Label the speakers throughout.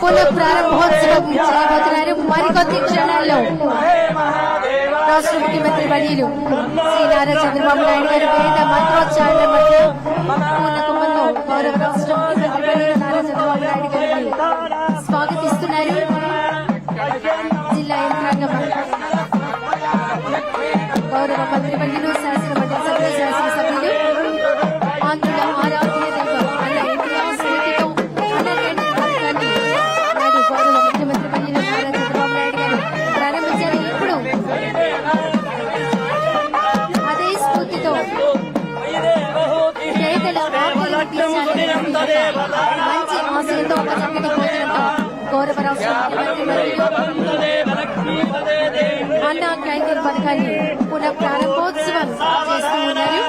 Speaker 1: పునః ప్రారంభోత్సవం చేపడుతున్నారు మరికొద్ది క్షణాల్లో రాష్ట్ర ముఖ్యమంత్రి వర్యులు శ్రీ నారా చంద్రబాబు నాయుడు గారి పేద మంత్రోచ్చారణ మధ్య పూర్ణ కుంభంలో గౌరవ రాష్ట్ర ముఖ్యమంత్రి వర్యులు నారా చంద్రబాబు నాయుడు గారిని స్వాగతిస్తున్నారు జిల్లా యంత్రాంగం గౌరవ మంత్రి వర్యులు శాసన మండలి సభ్యులు శాసనసభ్యులు మంచి ఆశయంతో ఒక చక్కటి భోజనంతో గౌరవ రాష్ట్ర ముఖ్యమంత్రి అన్న క్యాంటీన్ పథకాన్ని పునః ప్రారంభోత్సవం చేస్తూ ఉన్నారు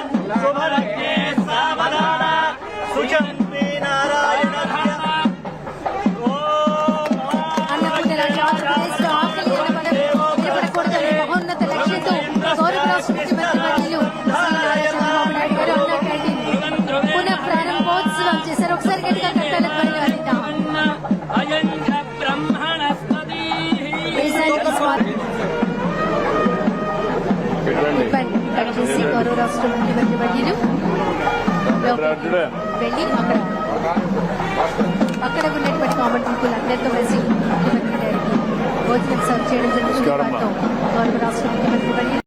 Speaker 1: అన్నపూర్ణ లాంటి ఆంధ్రప్రదేశ్లో ఆకలి నిలబడకూడదనే మహోన్నత లక్ష్యంతో గౌరవ రాష్ట్రపతి కట్ చేసి గౌరవ రాష్ట్ర ముఖ్యమంత్రి వర్యులు వెళ్ళి అక్కడ అక్కడ ఉన్నటువంటి కామన్ పీపుల్ అందరితో కలిసి ముఖ్యమంత్రి గారికి భోజనం సర్వ్ చేయడం జరుగుతుంది. వారితో గౌరవ రాష్ట్ర ముఖ్యమంత్రి వర్యులు